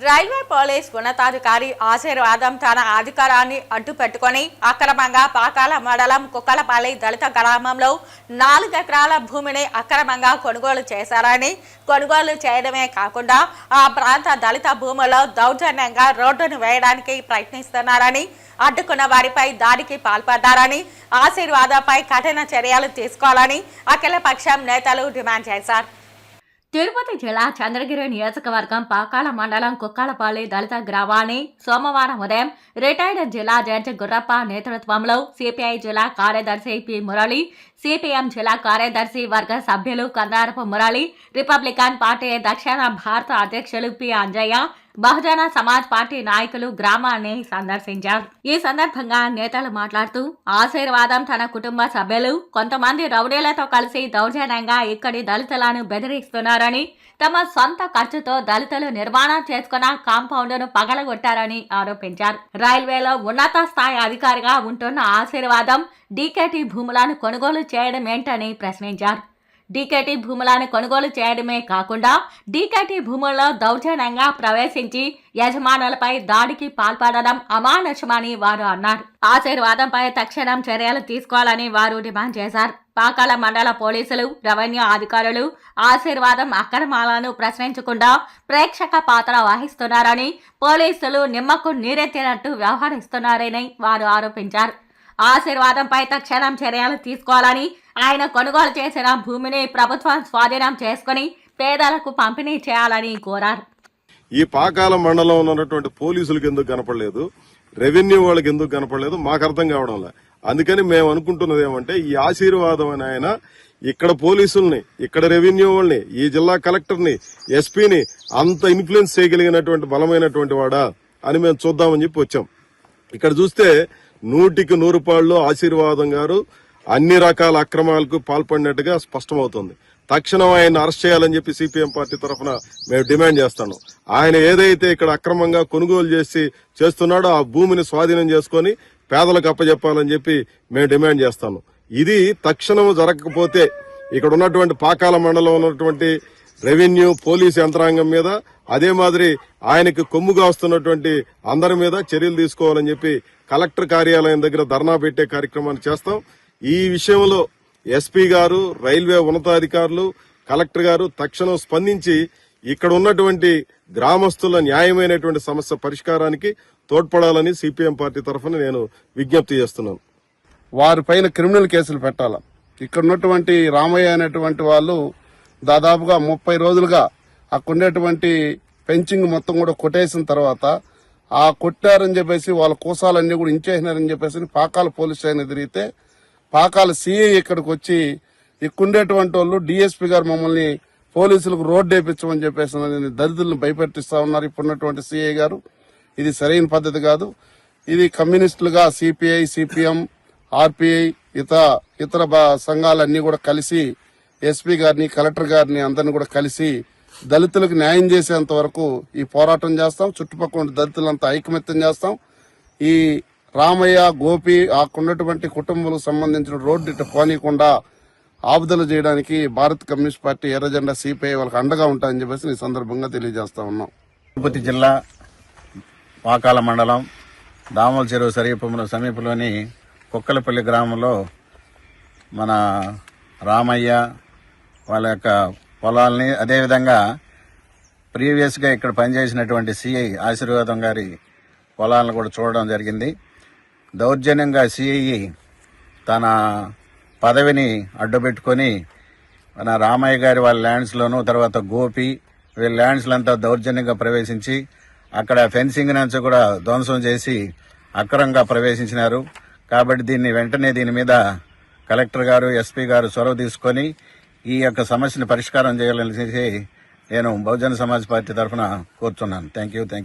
Railway police ఉన్నతాధికారి ఆశీర్వాదం తన అధికారాన్ని అడ్డు పెట్టుకొని అక్రమంగా పాకాల మండలం కుక్కలపల్లి దళిత గ్రామంలో నాలుగు ఎకరాల భూమిని అక్రమంగా కొనుగోలు చేశారని కొనుగోలు చేయడమే కాకుండా ఆ ప్రాంత దళిత భూముల్లో దౌర్జన్యంగా రోడ్డును వేయడానికి ప్రయత్నిస్తున్నారని అడ్డుకున్న వారిపై దాడికి పాల్పడ్డారని ఆశీర్వాదంపై కఠిన చర్యలు తీసుకోవాలని అఖిలపక్షం నేతలు డిమాండ్ చేశారు. తిరుపతి జిల్లా చంద్రగిరి నియోజకవర్గం పాకాల మండలం కుక్కలపల్లి దళిత గ్రామాన్ని సోమవారం ఉదయం రిటైర్డ్ జిల్లా జడ్జి గుర్రప్ప నేతృత్వంలో సిపిఐ జిల్లా కార్యదర్శి పి మురళి సిపిఎం జిల్లా కార్యదర్శి వర్గ సభ్యులు కందారపు మురళి రిపబ్లికన్ పార్టీ దక్షిణ భారత అధ్యక్షులు పి అంజయ్య బహుజన సమాజ్ పార్టీ నాయకులు గ్రామాన్ని సందర్శించారు. ఈ సందర్భంగా నేతలు మాట్లాడుతూ ఆశీర్వాదం తన కుటుంబ సభ్యులు కొంతమంది రౌడీలతో కలిసి దౌర్జన్యంగా ఇక్కడి దళితులను బెదిరిస్తున్నారని తమ సొంత ఖర్చుతో దళితులు నిర్మాణం చేసుకున్న కాంపౌండ్ను పగలగొట్టారని ఆరోపించారు. రైల్వేలో ఉన్నత స్థాయి అధికారిగా ఉంటున్న ఆశీర్వాదం డీకేటీ భూములను కొనుగోలు చేయడం ఏంటని ప్రశ్నించారు. డీకేటీ భూములను కొనుగోలు చేయడమే కాకుండా డీకేటీ భూముల్లో దౌర్జన్యంగా ప్రవేశించి యజమానులపై దాడికి పాల్పడడం అమానుషమని వారు అన్నారు. ఆశీర్వాదంపై తక్షణం చర్యలు తీసుకోవాలని వారు డిమాండ్ చేశారు. పాకాల మండల పోలీసులు రెవెన్యూ అధికారులు ఆశీర్వాదం అక్రమాలను ప్రశ్నించకుండా ప్రేక్షక పాత్ర వహిస్తున్నారని పోలీసులు నిమ్మకు నీరెత్తినట్టు వ్యవహరిస్తున్నారని వారు ఆరోపించారు. ఆశీర్వాదంపై తక్షణం చర్యలు తీసుకోవాలని ఆయన కొనుగోలు చేసిన భూమిని ప్రభుత్వం స్వాధీనం చేసుకుని పేదలకు పంపిణీ చేయాలని కోరారు. ఈ పాకాల మండలంలో ఉన్నటువంటి పోలీసులకు ఎందుకు కనపడలేదు? రెవెన్యూ వాళ్ళకి ఎందుకు కనపడలేదు? మాకు అర్థం కావడంలా అందుకని మేము అనుకుంటున్నది ఏమంటే ఈ ఆశీర్వాదం అని ఆయన ఇక్కడ పోలీసుల్ని ఇక్కడ రెవెన్యూ వాళ్ళని ఈ జిల్లా కలెక్టర్ని ఎస్పీని అంత ఇన్ఫ్లుయెన్స్ చేయగలిగినటువంటి బలమైనటువంటి వాడా అని మేము చూద్దామని చెప్పి వచ్చాం. ఇక్కడ చూస్తే నూటికి నూరు పాళ్ళు ఆశీర్వాదం గారు అన్ని రకాల అక్రమాలకు పాల్పడినట్టుగా స్పష్టమవుతుంది. తక్షణం ఆయన అరెస్ట్ చేయాలని చెప్పి సిపిఎం పార్టీ తరఫున మేము డిమాండ్ చేస్తాను ఆయన ఏదైతే ఇక్కడ అక్రమంగా కొనుగోలు చేసి చేస్తున్నాడో ఆ భూమిని స్వాధీనం చేసుకొని పేదలకు అప్పచెప్పాలని చెప్పి మేము డిమాండ్ చేస్తాను ఇది తక్షణం జరగకపోతే ఇక్కడ ఉన్నటువంటి పాకాల మండలం ఉన్నటువంటి రెవెన్యూ పోలీస్ యంత్రాంగం మీద అదే మాదిరి ఆయనకి కొమ్ముగా వస్తున్నటువంటి అందరి మీద చర్యలు తీసుకోవాలని చెప్పి కలెక్టర్ కార్యాలయం దగ్గర ధర్నా పెట్టే కార్యక్రమాన్ని చేస్తాం. ఈ విషయంలో ఎస్పీ గారు రైల్వే ఉన్నతాధికారులు కలెక్టర్ గారు తక్షణం స్పందించి ఇక్కడ ఉన్నటువంటి గ్రామస్తుల న్యాయమైనటువంటి సమస్య పరిష్కారానికి తోడ్పడాలని సిపిఎం పార్టీ తరఫున నేను విజ్ఞప్తి చేస్తున్నాను. వారిపైన క్రిమినల్ కేసులు పెట్టాల? ఇక్కడ ఉన్నటువంటి రామయ్య అనేటువంటి వాళ్ళు దాదాపుగా ముప్పై రోజులుగా అక్కడుండేటువంటి పెంచింగ్ మొత్తం కూడా కొట్టేసిన తర్వాత ఆ కొట్టారని చెప్పేసి వాళ్ళ కూసాలన్నీ కూడా ఇంచేసినారని చెప్పేసి పాకాల పోలీస్ స్టేషన్ తిరిగితే పాకాల సీఐ ఇక్కడికి వచ్చి ఇక్కడుండేటువంటి వాళ్ళు డిఎస్పీ గారు మమ్మల్ని పోలీసులకు రోడ్డు వేయించమని చెప్పేసి దళితులను భయపెట్టిస్తా ఉన్నారు. ఇప్పుడున్నటువంటి సీఐ గారు ఇది సరైన పద్ధతి కాదు. ఇది కమ్యూనిస్టులుగా సిపిఐ సిపిఎం ఆర్పిఐ ఇతర ఇతర సంఘాలన్నీ కూడా కలిసి ఎస్పీ గారిని కలెక్టర్ గారిని అందరిని కూడా కలిసి దళితులకు న్యాయం చేసేంత వరకు ఈ పోరాటం చేస్తాం. చుట్టుపక్కల దళితులంతా ఐకమత్యం చేస్తాం. ఈ రామయ్య గోపి ఆకున్నటువంటి కుటుంబాలకు సంబంధించిన రోడ్డు ఇటు పోనీయకుండా ఆపుదల చేయడానికి భారత కమ్యూనిస్ట్ పార్టీ ఎర్రజెండా సిపిఐ వాళ్ళకి అండగా ఉంటాయని చెప్పేసి ఈ సందర్భంగా తెలియజేస్తా ఉన్నాం. తిరుపతి జిల్లా పాకాల మండలం దామల చెరువు సరిహద్దు సమీపంలోని కుక్కలపల్లి గ్రామంలో మన రామయ్య వాళ్ళ యొక్క పొలాల్ని అదేవిధంగా ప్రీవియస్గా ఇక్కడ పనిచేసినటువంటి సిఐ ఆశీర్వాదం గారి పొలాలను కూడా చూడడం జరిగింది. దౌర్జన్యంగా సిఐ తన పదవిని అడ్డుపెట్టుకొని మన రామయ్య గారి వాళ్ళ ల్యాండ్స్లోను తర్వాత గోపి వీళ్ళ ల్యాండ్స్లంతా దౌర్జన్యంగా ప్రవేశించి అక్కడ ఫెన్సింగ్ నుంచి కూడా ధ్వంసం చేసి అక్రమంగా ప్రవేశించినారు. కాబట్టి దీన్ని వెంటనే దీని మీద కలెక్టర్ గారు ఎస్పీ గారు చొరవ తీసుకొని ఈ యొక్క సమస్యను పరిష్కారం చేయాలని నేను బహుజన సమాజ్ పార్టీ తరఫున కోరుతున్నాను. Thank you thank you